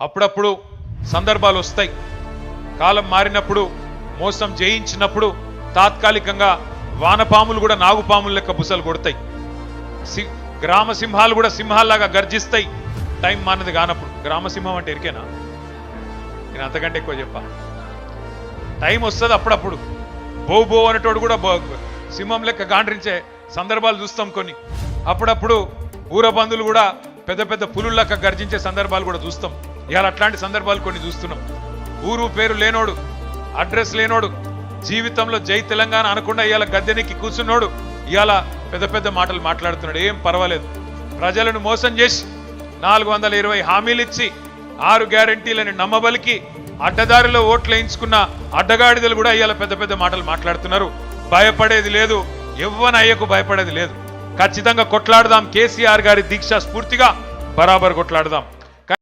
అప్పుడప్పుడు సందర్భాలు వస్తాయి. కాలం మారినప్పుడు మోసం జయించినప్పుడు తాత్కాలికంగా వానపాములు కూడా నాగుపాములు లెక్క బుసలు కొడతాయి. సి- గ్రామ సింహాలు కూడా సింహాల్లాగా గర్జిస్తాయి. టైం మానది కానప్పుడు. గ్రామ సింహం అంటే ఎరికేనా? నేను అంతకంటే ఎక్కువ చెప్పా. టైం వస్తుంది అప్పుడప్పుడు. బో బో అనేటోడు కూడా సింహం లెక్క గాండ్రించే సందర్భాలు చూస్తాం కొన్ని. అప్పుడప్పుడు ఊరబందులు కూడా పెద్ద పెద్ద పులులు గర్జించే సందర్భాలు కూడా చూస్తాం. ఇవాళ అట్లాంటి సందర్భాలు కొన్ని చూస్తున్నాం. ఊరు పేరు లేనోడు అడ్రస్ లేనోడు జీవితంలో జై తెలంగాణ అనకుండా ఇవాళ గద్దెనికి కూర్చున్నోడు ఇవాళ పెద్ద పెద్ద మాటలు మాట్లాడుతున్నాడు. ఏం పర్వాలేదు. ప్రజలను మోసం చేసి నాలుగు వందల ఇరవై హామీలు ఇచ్చి ఆరు గ్యారంటీలని నమ్మబలికి అడ్డదారిలో ఓట్లు వేయించుకున్న అడ్డగాడిదలు కూడా ఇవాళ పెద్ద పెద్ద మాటలు మాట్లాడుతున్నారు. భయపడేది లేదు. ఎవ్వన అయ్యకు భయపడేది లేదు. ఖచ్చితంగా కొట్లాడదాం. కేసీఆర్ గారి దీక్ష స్ఫూర్తిగా బరాబర్ కొట్లాడదాం.